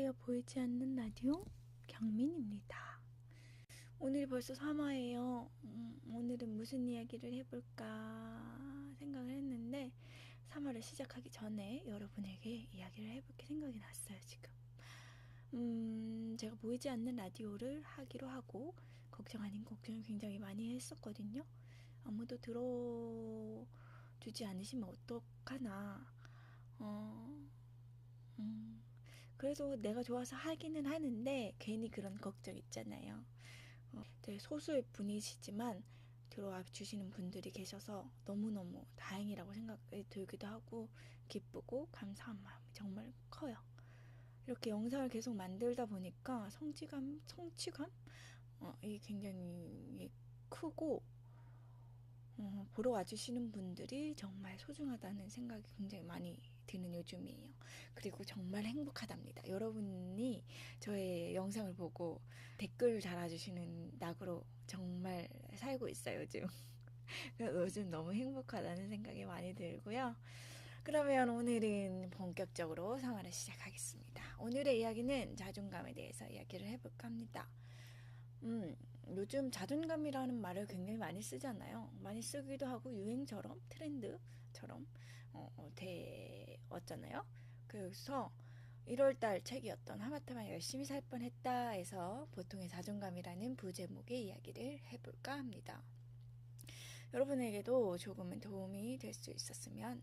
안녕하세요. 보이지 않는 라디오 경민입니다. 오늘이 벌써 3화예요. 음, 오늘은 무슨 이야기를 해볼까 생각을 했는데 3화를 시작하기 전에 여러분에게 이야기를 해볼게 생각이 났어요, 지금. 음, 제가 보이지 않는 라디오를 하기로 하고 걱정 아닌 걱정을 굉장히 많이 했었거든요. 아무도 들어주지 않으시면 어떡하나. 어, 음, 그래도 내가 좋아서 하기는 하는데 괜히 그런 걱정 있잖아요. 어, 되게 소수의 분이시지만 들어와 주시는 분들이 계셔서 너무너무 다행이라고 생각이 들기도 하고 기쁘고 감사한 마음이 정말 커요. 이렇게 영상을 계속 만들다 보니까 성취감, 성취감? 어, 이게 굉장히 크고 어, 보러 와주시는 분들이 정말 소중하다는 생각이 굉장히 많이 드는 요즘이에요. 그리고 정말 행복하답니다. 여러분이 저의 영상을 보고 댓글 달아주시는 낙으로 정말 살고 있어요, 요즘. 요즘 너무 행복하다는 생각이 많이 들고요. 그러면 오늘은 본격적으로 생활을 시작하겠습니다. 오늘의 이야기는 자존감에 대해서 이야기를 해볼까 합니다. 음, 요즘 자존감이라는 말을 굉장히 많이 쓰잖아요. 많이 쓰기도 하고 유행처럼 트렌드처럼 어, 어 되었잖아요. 그래서 1월달 책이었던 하마터면 열심히 살 뻔했다 에서 보통의 자존감이라는 부제목의 이야기를 해볼까 합니다. 여러분에게도 조금은 도움이 될 수 있었으면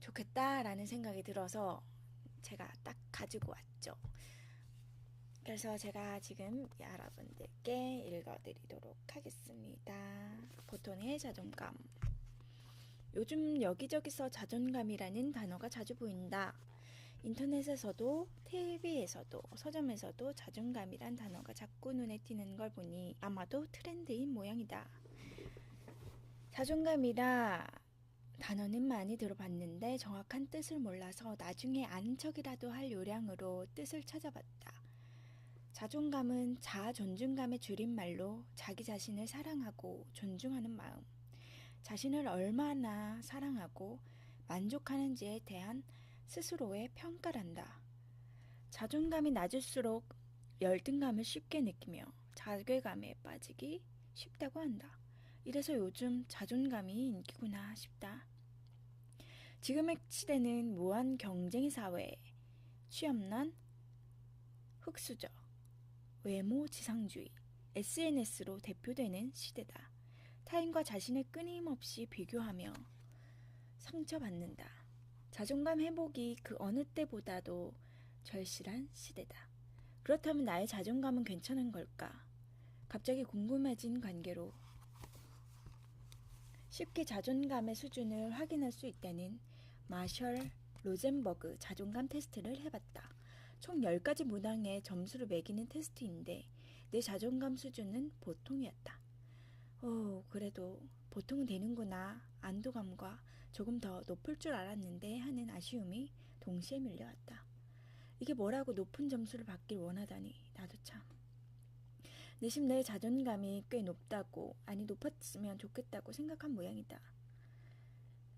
좋겠다라는 생각이 들어서 제가 딱 가지고 왔죠. 그래서 제가 지금 여러분들께 읽어드리도록 하겠습니다. 보통의 자존감. 요즘 여기저기서 자존감이라는 단어가 자주 보인다. 인터넷에서도 TV에서도 서점에서도 자존감이란 단어가 자꾸 눈에 띄는 걸 보니 아마도 트렌드인 모양이다. 자존감이라 단어는 많이 들어봤는데 정확한 뜻을 몰라서 나중에 아는 척이라도 할 요량으로 뜻을 찾아봤다. 자존감은 자아 존중감의 줄임말로 자기 자신을 사랑하고 존중하는 마음, 자신을 얼마나 사랑하고 만족하는지에 대한 스스로의 평가란다. 자존감이 낮을수록 열등감을 쉽게 느끼며 자괴감에 빠지기 쉽다고 한다. 이래서 요즘 자존감이 인기구나 싶다. 지금의 시대는 무한 경쟁의 사회, 취업난, 흑수저, 외모 지상주의, SNS로 대표되는 시대다. 타인과 자신을 끊임없이 비교하며 상처받는다. 자존감 회복이 그 어느 때보다도 절실한 시대다. 그렇다면 나의 자존감은 괜찮은 걸까? 갑자기 궁금해진 관계로 쉽게 자존감의 수준을 확인할 수 있다는 마셜 로젠버그 자존감 테스트를 해봤다. 총 10가지 문항에 점수를 매기는 테스트인데 내 자존감 수준은 보통이었다. 오, 그래도 보통은 되는구나. 안도감과 조금 더 높을 줄 알았는데 하는 아쉬움이 동시에 밀려왔다. 이게 뭐라고 높은 점수를 받길 원하다니 나도 참. 내심 내 자존감이 꽤 높다고 아니 높았으면 좋겠다고 생각한 모양이다.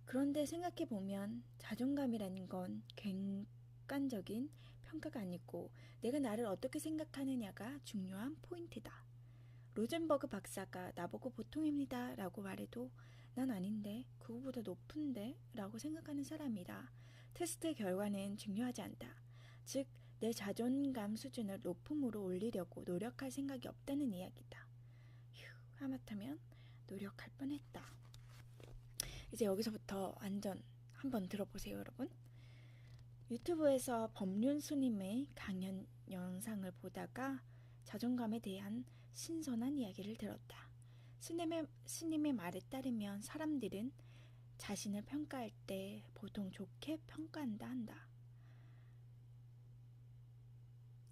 그런데 생각해보면 자존감이라는 건 객관적인 평가가 아니고 내가 나를 어떻게 생각하느냐가 중요한 포인트다. 로젠버그 박사가 나보고 보통입니다 라고 말해도 난 아닌데 그거보다 높은데 라고 생각하는 사람이라 테스트 결과는 중요하지 않다. 즉, 내 자존감 수준을 높음으로 올리려고 노력할 생각이 없다는 이야기다. 휴, 하마터면 노력할 뻔했다. 이제 여기서부터 완전 한번 들어보세요, 여러분. 유튜브에서 법륜 스님의 강연 영상을 보다가 자존감에 대한 신선한 이야기를 들었다. 스님의, 스님의 말에 따르면 사람들은 자신을 평가할 때 보통 좋게 평가한다 한다.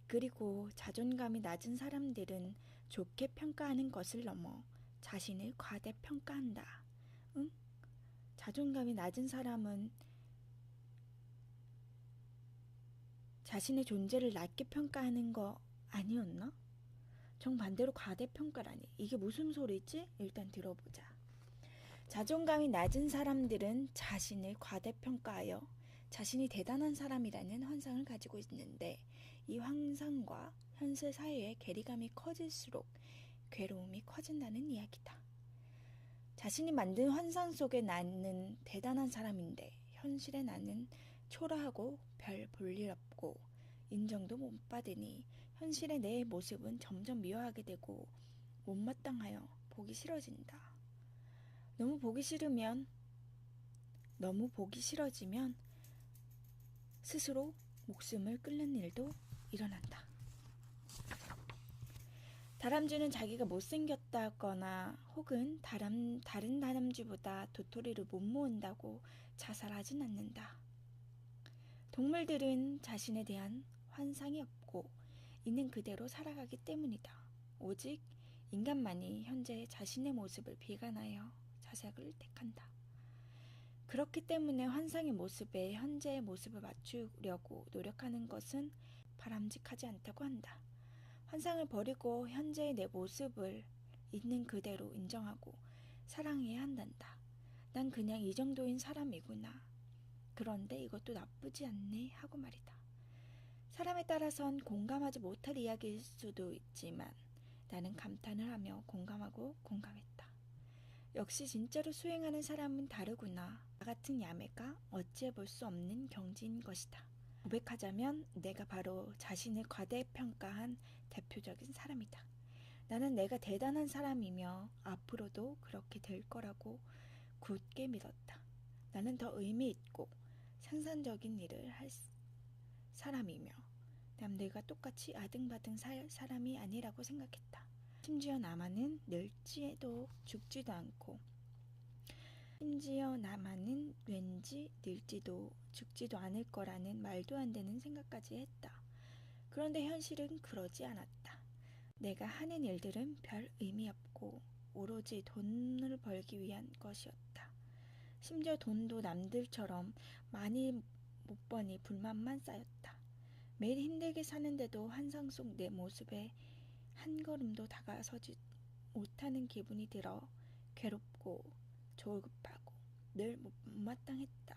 그리고 자존감이 낮은 사람들은 좋게 평가하는 것을 넘어 자신을 과대평가한다. 응? 자존감이 낮은 사람은 자신의 존재를 낮게 평가하는 거 아니었나? 정반대로 과대평가라니. 이게 무슨 소리지? 일단 들어보자. 자존감이 낮은 사람들은 자신을 과대평가하여 자신이 대단한 사람이라는 환상을 가지고 있는데 이 환상과 현실 사이의 괴리감이 커질수록 괴로움이 커진다는 이야기다. 자신이 만든 환상 속에 나는 대단한 사람인데 현실에 나는 초라하고 별 볼 일 없고 인정도 못 받으니 현실의 내 모습은 점점 미워하게 되고 못마땅하여 보기 싫어진다. 너무 보기 싫으면 너무 보기 싫어지면 스스로 목숨을 끊는 일도 일어난다. 다람쥐는 자기가 못생겼다거나 혹은 다람, 다른 다람쥐보다 도토리를 못 모은다고 자살하진 않는다. 동물들은 자신에 대한 환상이 없고 있는 그대로 살아가기 때문이다. 오직 인간만이 현재 자신의 모습을 비관하여 자색을 택한다. 그렇기 때문에 환상의 모습에 현재의 모습을 맞추려고 노력하는 것은 바람직하지 않다고 한다. 환상을 버리고 현재의 내 모습을 있는 그대로 인정하고 사랑해야 한단다. 난 그냥 이 정도인 사람이구나. 그런데 이것도 나쁘지 않네 하고 말이다. 사람에 따라선 공감하지 못할 이야기일 수도 있지만 나는 감탄을 하며 공감하고 공감했다. 역시 진짜로 수행하는 사람은 다르구나. 나 같은 야매가 어찌해 볼 수 없는 경지인 것이다. 고백하자면 내가 바로 자신을 과대평가한 대표적인 사람이다. 나는 내가 대단한 사람이며 앞으로도 그렇게 될 거라고 굳게 믿었다. 나는 더 의미 있고 생산적인 일을 할 사람이며 남들과 똑같이 아등바등 살 사람이 아니라고 생각했다. 심지어 나만은 늙지도 죽지도 않고 심지어 나만은 왠지 늙지도 죽지도 않을 거라는 말도 안 되는 생각까지 했다. 그런데 현실은 그러지 않았다. 내가 하는 일들은 별 의미 없고 오로지 돈을 벌기 위한 것이었다. 심지어 돈도 남들처럼 많이 못 버니 불만만 쌓였다. 매일 힘들게 사는데도 환상 속 내 모습에 한 걸음도 다가서지 못하는 기분이 들어 괴롭고 조급하고 늘 못마땅했다.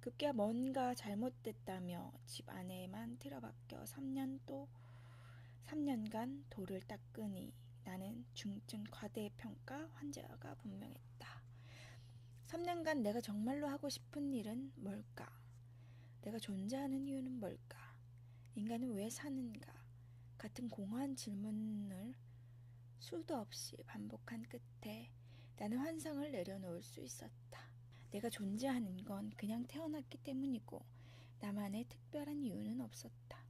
급기야 뭔가 잘못됐다며 집 안에만 틀어박혀 3년 또 3년간 돌을 닦으니 나는 중증 과대평가 환자가 분명했다. 3년간 내가 정말로 하고 싶은 일은 뭘까? 내가 존재하는 이유는 뭘까? 인간은 왜 사는가? 같은 공허한 질문을 수도 없이 반복한 끝에 나는 환상을 내려놓을 수 있었다. 내가 존재하는 건 그냥 태어났기 때문이고 나만의 특별한 이유는 없었다.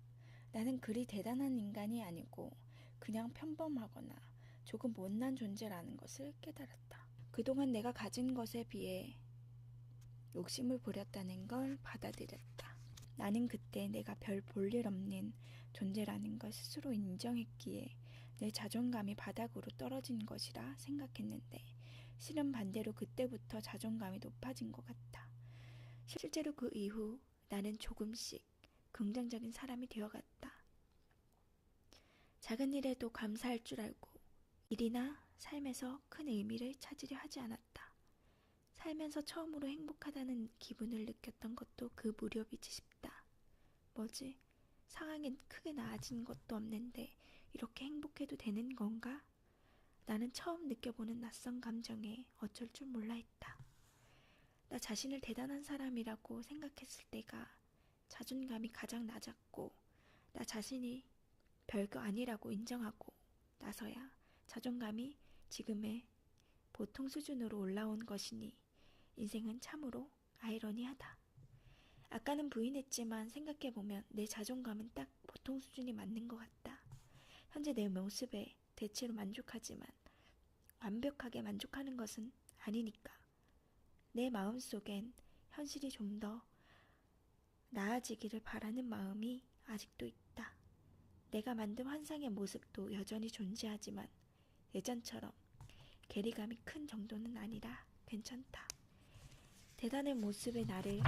나는 그리 대단한 인간이 아니고 그냥 평범하거나 조금 못난 존재라는 것을 깨달았다. 그동안 내가 가진 것에 비해 욕심을 부렸다는 걸 받아들였다. 나는 그때 내가 별 볼 일 없는 존재라는 걸 스스로 인정했기에 내 자존감이 바닥으로 떨어진 것이라 생각했는데 실은 반대로 그때부터 자존감이 높아진 것 같다. 실제로 그 이후 나는 조금씩 긍정적인 사람이 되어갔다. 작은 일에도 감사할 줄 알고 일이나 삶에서 큰 의미를 찾으려 하지 않았다. 살면서 처음으로 행복하다는 기분을 느꼈던 것도 그 무렵이지 싶다. 뭐지? 상황이 크게 나아진 것도 없는데 이렇게 행복해도 되는 건가? 나는 처음 느껴보는 낯선 감정에 어쩔 줄 몰라 했다. 나 자신을 대단한 사람이라고 생각했을 때가 자존감이 가장 낮았고 나 자신이 별거 아니라고 인정하고 나서야 자존감이 지금의 보통 수준으로 올라온 것이니 인생은 참으로 아이러니하다. 아까는 부인했지만 생각해보면 내 자존감은 딱 보통 수준이 맞는 것 같다. 현재 내 모습에 대체로 만족하지만 완벽하게 만족하는 것은 아니니까. 내 마음 속엔 현실이 좀 더 나아지기를 바라는 마음이 아직도 있다. 내가 만든 환상의 모습도 여전히 존재하지만 예전처럼 괴리감이 큰 정도는 아니라 괜찮다. 대단한 모습의 나를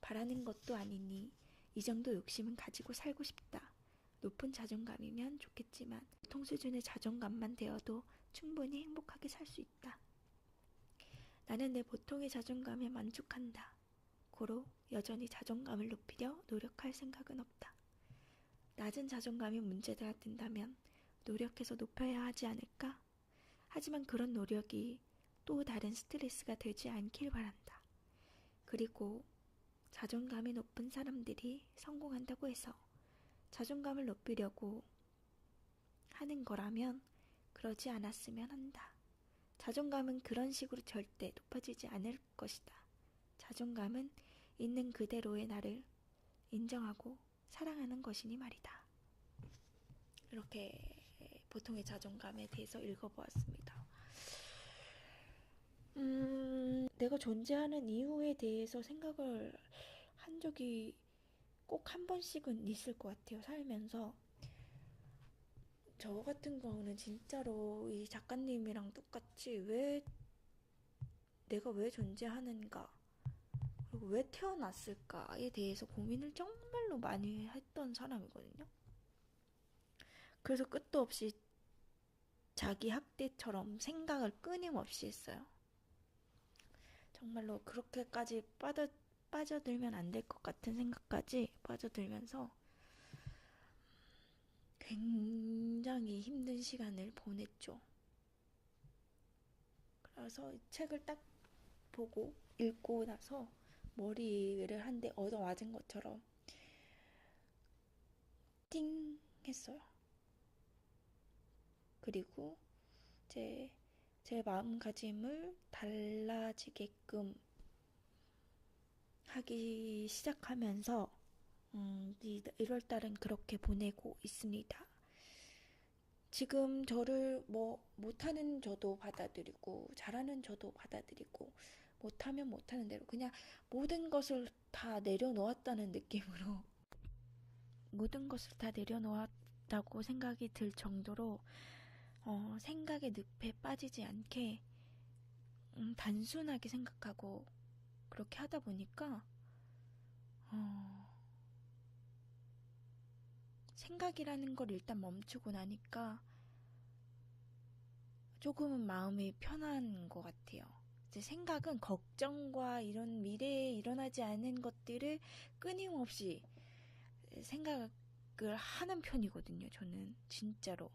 바라는 것도 아니니 이 정도 욕심은 가지고 살고 싶다. 높은 자존감이면 좋겠지만 보통 수준의 자존감만 되어도 충분히 행복하게 살 수 있다. 나는 내 보통의 자존감에 만족한다. 고로 여전히 자존감을 높이려 노력할 생각은 없다. 낮은 자존감이 문제가 된다면 노력해서 높여야 하지 않을까? 하지만 그런 노력이 또 다른 스트레스가 되지 않길 바란다. 그리고 자존감이 높은 사람들이 성공한다고 해서 자존감을 높이려고 하는 거라면 그러지 않았으면 한다. 자존감은 그런 식으로 절대 높아지지 않을 것이다. 자존감은 있는 그대로의 나를 인정하고 사랑하는 것이니 말이다. 이렇게 보통의 자존감에 대해서 읽어보았습니다. 음, 내가 존재하는 이유에 대해서 생각을 한 적이 꼭 한 번씩은 있을 것 같아요. 살면서. 저 같은 경우는 진짜로 이 작가님이랑 똑같이 왜 내가 왜 존재하는가 그리고 왜 태어났을까에 대해서 고민을 정말로 많이 했던 사람이거든요. 그래서 끝도 없이 자기 학대처럼 생각을 끊임없이 했어요. 정말로 그렇게까지 빠져, 빠져들면 안 될 것 같은 생각까지 빠져들면서 굉장히 힘든 시간을 보냈죠. 그래서 책을 딱 보고 읽고 나서 머리를 한 대 얻어 맞은 것처럼 띵 했어요. 그리고 제, 제 마음가짐을 달라지게끔 하기 시작하면서 음, 1월달은 그렇게 보내고 있습니다. 지금 저를 뭐 못하는 저도 받아들이고 잘하는 저도 받아들이고 못하면 못하는 대로 그냥 모든 것을 다 내려놓았다는 느낌으로 모든 것을 다 내려놓았다고 생각이 들 정도로 어, 생각의 늪에 빠지지 않게 음, 단순하게 생각하고 그렇게 하다 보니까 어, 생각이라는 걸 일단 멈추고 나니까 조금은 마음이 편한 것 같아요. 제 생각은 걱정과 이런 미래에 일어나지 않은 것들을 끊임없이 생각을 하는 편이거든요. 저는 진짜로.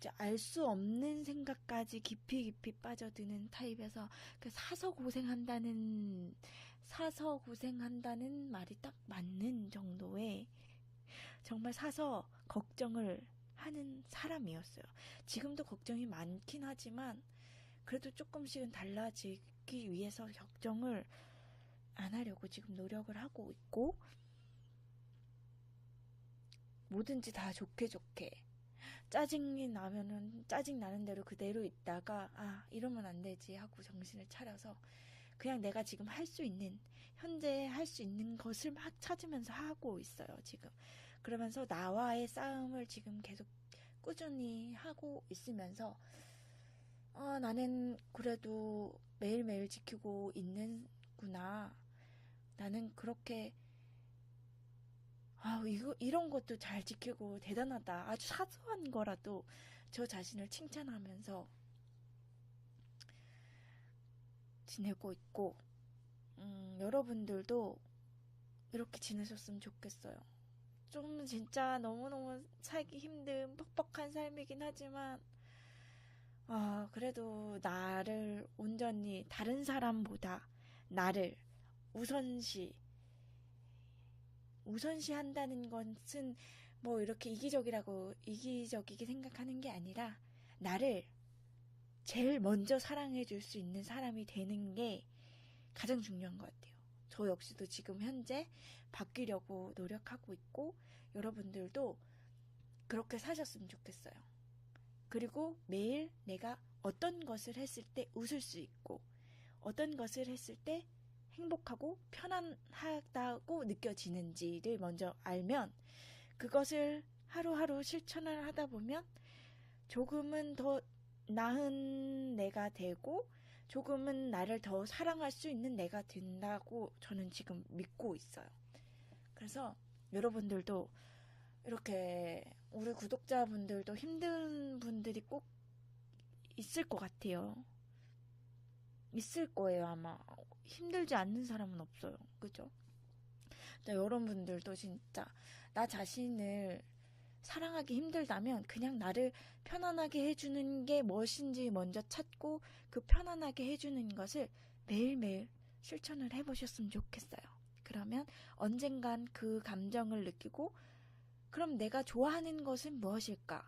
진짜 알 수 없는 생각까지 깊이 깊이 빠져드는 타입에서 그 사서 고생한다는 사서 고생한다는 말이 딱 맞는 정도의 정말 사서 걱정을 하는 사람이었어요. 지금도 걱정이 많긴 하지만 그래도 조금씩은 달라지기 위해서 걱정을 안 하려고 지금 노력을 하고 있고 뭐든지 다 좋게 좋게 짜증이 나면은 짜증 나는 대로 그대로 있다가 아 이러면 안 되지 하고 정신을 차려서 그냥 내가 지금 할 수 있는 현재 할 수 있는 것을 막 찾으면서 하고 있어요 지금 그러면서 나와의 싸움을 지금 계속 꾸준히 하고 있으면서 아, 나는 그래도 매일매일 지키고 있는구나. 나는 그렇게 아, 이거 이런 것도 잘 지키고 대단하다. 아주 사소한 거라도 저 자신을 칭찬하면서 지내고 있고 음, 여러분들도 이렇게 지내셨으면 좋겠어요. 좀 진짜 너무너무 살기 힘든 퍽퍽한 삶이긴 하지만 아, 그래도 나를 온전히 다른 사람보다 나를 우선시 우선시 한다는 것은 뭐 이렇게 이기적이라고 이기적이게 생각하는 게 아니라 나를 제일 먼저 사랑해 줄 수 있는 사람이 되는 게 가장 중요한 것 같아요. 저 역시도 지금 현재 바뀌려고 노력하고 있고 여러분들도 그렇게 사셨으면 좋겠어요. 그리고 매일 내가 어떤 것을 했을 때 웃을 수 있고 어떤 것을 했을 때 행복하고 편안하다고 느껴지는지를 먼저 알면 그것을 하루하루 실천을 하다 보면 조금은 더 나은 내가 되고 조금은 나를 더 사랑할 수 있는 내가 된다고 저는 지금 믿고 있어요. 그래서 여러분들도 이렇게 우리 구독자분들도 힘든 분들이 꼭 있을 것 같아요. 있을 거예요, 아마. 힘들지 않는 사람은 없어요. 그죠? 여러분들도 진짜 나 자신을 사랑하기 힘들다면 그냥 나를 편안하게 해주는 게 무엇인지 먼저 찾고 그 편안하게 해주는 것을 매일매일 실천을 해보셨으면 좋겠어요. 그러면 언젠간 그 감정을 느끼고 그럼 내가 좋아하는 것은 무엇일까?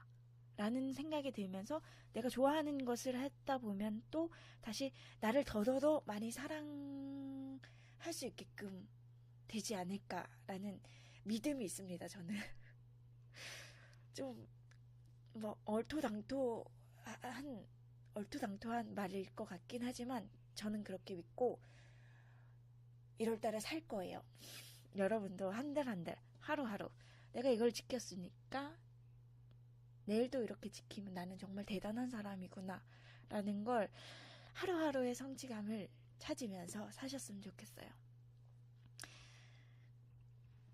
라는 생각이 들면서 내가 좋아하는 것을 했다 보면 또 다시 나를 더더더 많이 사랑할 수 있게끔 되지 않을까라는 믿음이 있습니다, 저는. 좀, 뭐, 얼토당토한, 얼토당토한 말일 것 같긴 하지만 저는 그렇게 믿고 1월 달에 살 거예요. 여러분도 한 달 한 달, 하루하루 내가 이걸 지켰으니까 내일도 이렇게 지키면 나는 정말 대단한 사람이구나 라는 걸 하루하루의 성취감을 찾으면서 사셨으면 좋겠어요.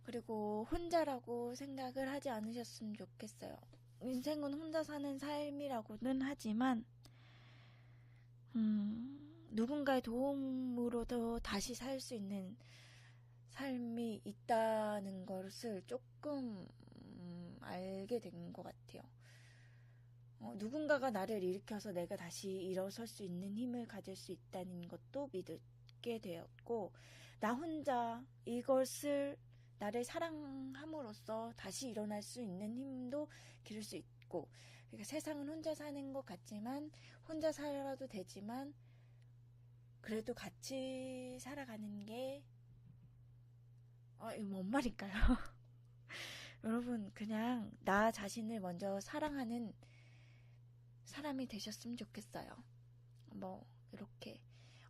그리고 혼자라고 생각을 하지 않으셨으면 좋겠어요. 인생은 혼자 사는 삶이라고는 하지만, 음, 누군가의 도움으로도 다시 살 수 있는 삶이 있다는 것을 조금 음, 알게 된 것 같아요. 어, 누군가가 나를 일으켜서 내가 다시 일어설 수 있는 힘을 가질 수 있다는 것도 믿게 되었고, 나 혼자 이것을 나를 사랑함으로써 다시 일어날 수 있는 힘도 기를 수 있고, 그러니까 세상은 혼자 사는 것 같지만, 혼자 살아도 되지만, 그래도 같이 살아가는 게, 어, 이거 뭔 말일까요? 여러분, 그냥 나 자신을 먼저 사랑하는 사람이 되셨으면 좋겠어요. 뭐, 이렇게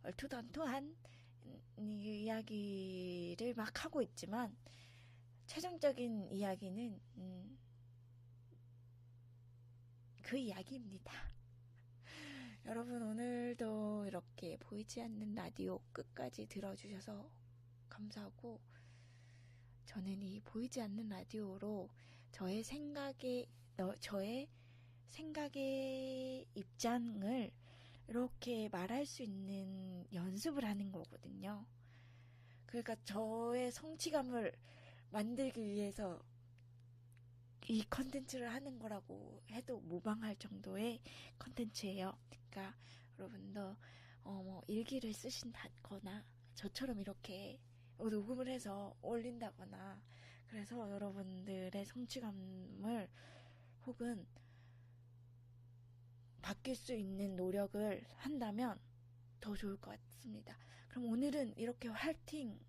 얼토당토한 이야기를 막 하고 있지만, 최종적인 이야기는, 음, 그 이야기입니다. 여러분, 오늘도 이렇게 보이지 않는 라디오 끝까지 들어주셔서 감사하고, 저는 이 보이지 않는 라디오로 저의 생각에, 저의 생각의 입장을 이렇게 말할 수 있는 연습을 하는 거거든요. 그러니까 저의 성취감을 만들기 위해서 이 컨텐츠를 하는 거라고 해도 무방할 정도의 컨텐츠예요. 그러니까 여러분도 어 뭐 일기를 쓰신다거나 저처럼 이렇게 녹음을 해서 올린다거나 그래서 여러분들의 성취감을 혹은 바뀔 수 있는 노력을 한다면 더 좋을 것 같습니다. 그럼 오늘은 이렇게 화이팅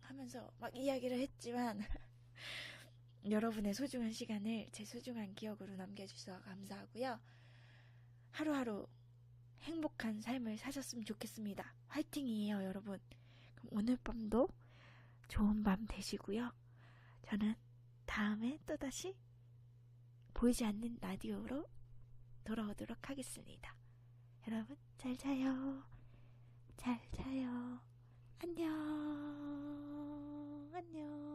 하면서 막 이야기를 했지만 여러분의 소중한 시간을 제 소중한 기억으로 남겨주셔서 감사하고요. 하루하루 행복한 삶을 사셨으면 좋겠습니다. 화이팅이에요, 여러분. 그럼 오늘 밤도 좋은 밤 되시고요. 저는 다음에 또다시 보이지 않는 라디오로 돌아오도록 하겠습니다. 여러분, 잘 자요. 잘 자요. 안녕. 안녕.